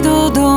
додому.